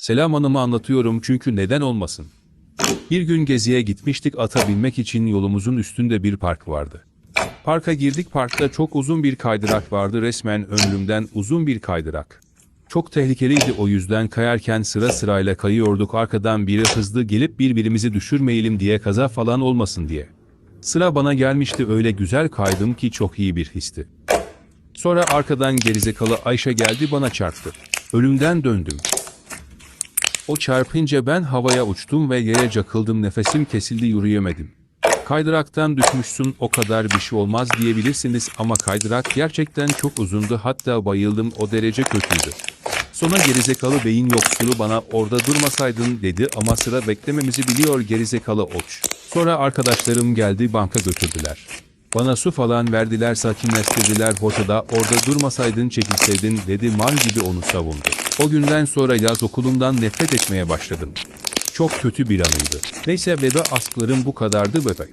Selam Hanım'a anlatıyorum çünkü neden olmasın. Bir gün geziye gitmiştik ata binmek için yolumuzun üstünde bir park vardı. Parka girdik parkta çok uzun bir kaydırak vardı resmen ömrümden uzun bir kaydırak. Çok tehlikeliydi o yüzden kayarken sıra sırayla kayıyorduk arkadan biri hızlı gelip birbirimizi düşürmeyelim diye kaza falan olmasın diye. Sıra bana gelmişti öyle güzel kaydım ki çok iyi bir histi. Sonra arkadan gerizekalı Ayşe geldi bana çarptı. Ölümden döndüm. O çarpınca ben havaya uçtum ve yere çakıldım nefesim kesildi yürüyemedim. Kaydıraktan düşmüşsün o kadar bir şey olmaz diyebilirsiniz ama kaydırak gerçekten çok uzundu hatta bayıldım o derece kötüydü. Sonra gerizekalı beyin yoksulu bana orada durmasaydın dedi ama sıra beklememizi biliyor gerizekalı oç. Sonra arkadaşlarım geldi banka götürdüler. Bana su falan verdiler sakinleştirdiler ortada orada durmasaydın çekilseydin dedi man gibi onu savundu. O günden sonra yaz okulundan nefret etmeye başladım. Çok kötü bir anıydı. Neyse veda asklarım bu kadardı bebek.